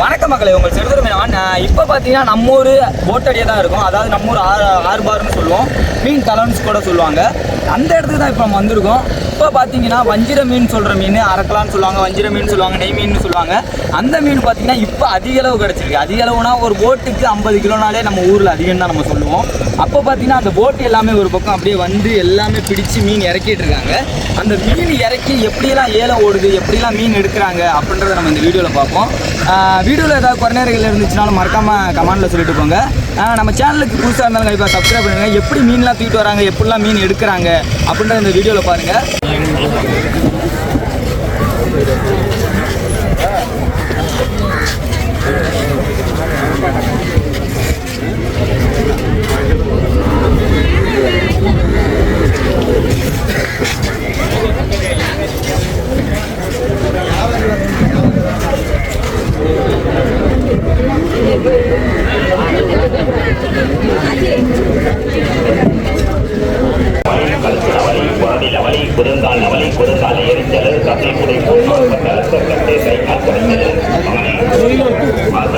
வணக்கம் மக்களே உங்கள் செடுதர் மீனவன் இப்போ பார்த்தீங்கன்னா நம்ம ஒரு போட்டடியே தான் இருக்கும். அதாவது நம்ம ஒரு ஆறு ஆறு பார்னு சொல்லுவோம். மீன் தலன்ஸ் கூட சொல்லுவாங்க. அந்த இடத்துக்கு தான் இப்போ நம்ம வந்திருக்கோம். இப்போ பார்த்தீங்கன்னா வஞ்சிர மீன் சொல்கிற மீன் அரக்கலான்னு சொல்லுவாங்க வஞ்சிர மீன் சொல்லுவாங்க நெய் மீன் சொல்லுவாங்க. அந்த மீன் பார்த்தீங்கன்னா இப்போ அதிக அளவு கிடச்சிருக்கு. அதிக அளவுனா ஒரு போட்டுக்கு ஐம்பது கிலோனாலே நம்ம ஊரில் அதிகம் தான் நம்ம சொல்லுவோம். அப்போ பார்த்தீங்கன்னா அந்த போட்டு எல்லாமே ஒரு பக்கம் அப்படியே வந்து எல்லாமே பிடிச்சி மீன் இறக்கிட்டு இருக்காங்க. அந்த மீன் இறக்கி எப்படியெல்லாம் ஏலம் ஓடுது எப்படிலாம் மீன் எடுக்கிறாங்க அப்படின்றத நம்ம இந்த வீடியோவில் பார்ப்போம். வீடியோவில் ஏதாவது குறைநேரங்கள் இருந்துச்சுனாலும் மறக்காமல் கமெண்டில் சொல்லிட்டு போங்க. நம்ம சேனலுக்கு புதுசாக இருந்தாலும் கண்டிப்பாக சப்ஸ்கிரைப் பண்ணுங்கள் எப்படி மீன்லாம் தூக்கிட்டு வராங்க எப்படிலாம் மீன் எடுக்கிறாங்க அப்படின்ற இந்த வீடியோவில் பாருங்கள் கழுத்துலவலி fermata.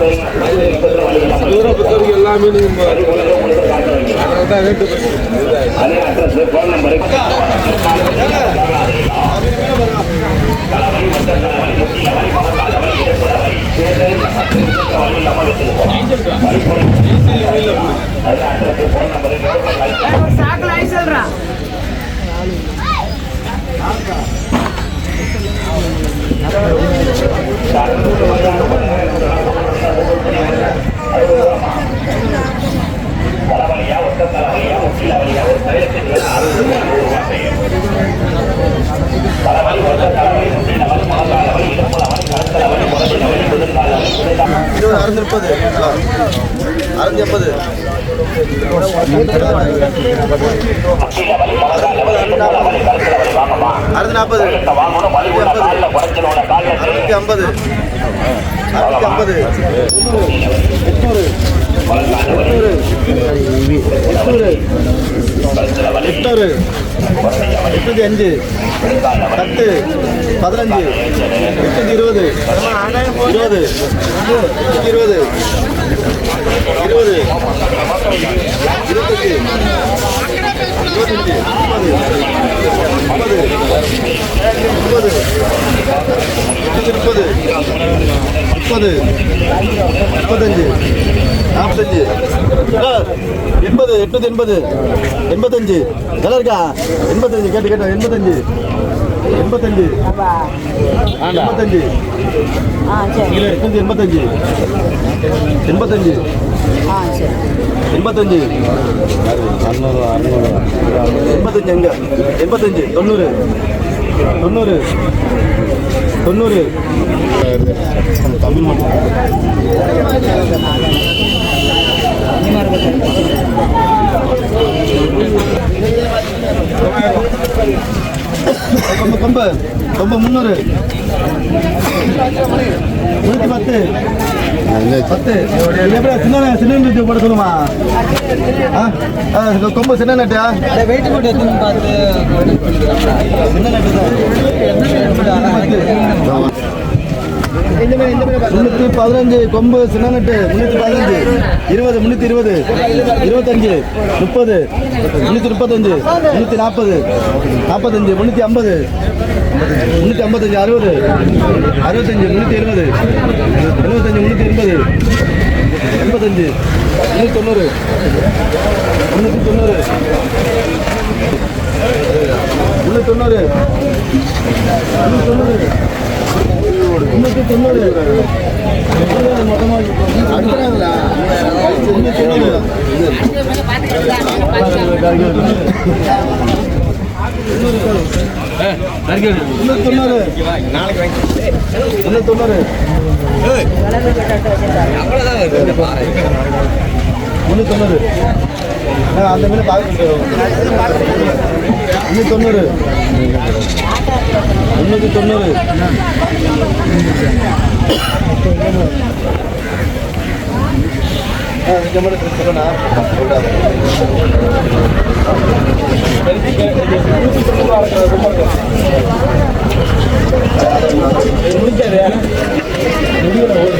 தூரம் பொறுத்தவரைக்கும் எல்லா மீனும் அதான் ரேட்டு அதே அட்ரஸ் போன் Thank you. முப்பது. அறுநூத்தி எண்பது. அறுநூத்தி நாற்பது. அறுநூத்தி ஐம்பது அறுநூத்தி ஐம்பது எட்நூறு கழுத்துல வலி எட்நூறு எட்நூத்தி அஞ்சு பத்து பதினஞ்சு எட்நூத்தி இருபது இருபது எட்நூத்தி இருபது இருபது இருபத்தஞ்சு இருபத்தஞ்சு முப்பது முப்பது முப்பது முப்பது முப்பது முப்பத்தஞ்சு நாற்பத்தஞ்சு. சார், எண்பது எட்நூத்தி எண்பது. எண்பத்தஞ்சு. நல்லா இருக்கா? எண்பத்தஞ்சு கேட்டு கேட்டு எண்பத்தஞ்சு. எண்பத்தஞ்சு. எண்பத்தஞ்சு. ஆ சரி. இல்லை எட்நூத்தி எண்பத்தஞ்சு. எண்பத்தஞ்சு. எண்பத்தஞ்சு. எண்பத்தஞ்சு எங்க? எண்பத்தஞ்சு. தொண்ணூறு. தொண்ணூறு. தொண்ணூறு. தமிழ் மட்டும். கொம்பு கொம்பு கொம்பு முந்நூறு நூற்றி பத்து. பத்து. எப்படி சின்ன சின்ன நெட்டு போட சொல்லுமா? ஆ? கொம்பு சின்ன நெட்டா வெயிட் போட்டு சின்ன நெட்டு தான். முன்னூத்தி பதினஞ்சு கொம்பு சின்ன நெட்டு முன்னூத்தி பதினஞ்சு இருபது முன்னூத்தி இருபது இருபத்தஞ்சு முப்பது முன்னூத்தி முப்பத்தஞ்சு முன்னூத்தி நாற்பது நாற்பத்தஞ்சு முன்னூத்தி ஐம்பது முன்னூத்தி ஐம்பத்தஞ்சு அறுபது அறுபத்தஞ்சு முன்னூத்தி இருபது எழுபத்தஞ்சு முன்னூத்தி எண்பது எண்பத்தஞ்சு முன்னூத்தி தொண்ணூறு முன்னூத்தி தொண்ணூறு முன்னூத்தி தொண்ணூறு முன்னூத்தி தொண்ணூறு முன்னூத்தி தொண்ணூறு. மொத்தமாக தொண்ணூறு. தொண்ணூறு அந்த மீன் பார்க்க முந்நூற்றி தொண்ணூறு முந்நூற்றி தொண்ணூறு ஆ இந்த மாதிரி சொல்லணும்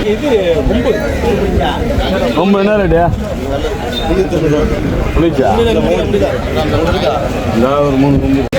ரொம்ப என்ன ரேட்டு புளிச்சா? இந்த ஒரு மூணு கொம்பு வச்சு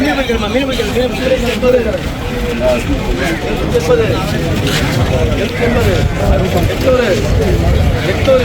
மீன் பிடிக்கிறமா மீன் பிடிக்கிறது மீன் பிடிக்கிறது எட்நூறு எட்நூறு எட்நூறு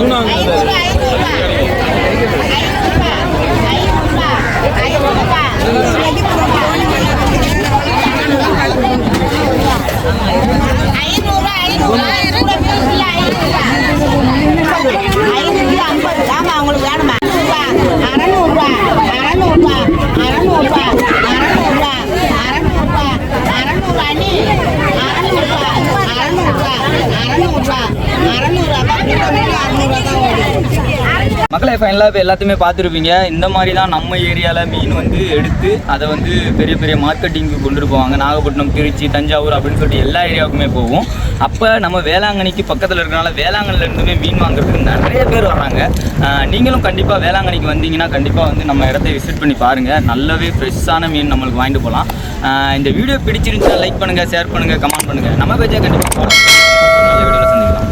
ஆமா மக்களை ஃபைனலாக இப்போ எல்லாத்தையுமே பார்த்துருப்பீங்க. இந்த மாதிரி தான் நம்ம ஏரியாவில் மீன் வந்து எடுத்து அதை வந்து பெரிய பெரிய மார்க்கெட்டிங்க்கு கொண்டு போவாங்க. நாகப்பட்டினம் திருச்சி தஞ்சாவூர் அப்படின்னு சொல்லிட்டு எல்லா ஏரியாவுக்குமே போகும் அப்போ நம்ம வேளாங்கண்ணிக்கு பக்கத்தில் இருக்கிறனால வேளாங்கண்ணிலேருந்துமே மீன் வாங்குறதுக்கு நிறைய பேர் வர்றாங்க. நீங்களும் கண்டிப்பாக வேளாங்கண்ணிக்கு வந்தீங்கன்னா கண்டிப்பாக வந்து நம்ம இடத்த விசிட் பண்ணி பாருங்கள் நல்லாவே ஃப்ரெஷ்ஷான மீன் நம்மளுக்கு வாங்கிட்டு போகலாம். இந்த வீடியோ பிடிச்சிருந்துச்சா லைக் பண்ணுங்கள் ஷேர் பண்ணுங்கள் கமெண்ட் பண்ணுங்கள் நம்ம பேஜை கண்டிப்பாக follow பண்ணுங்க.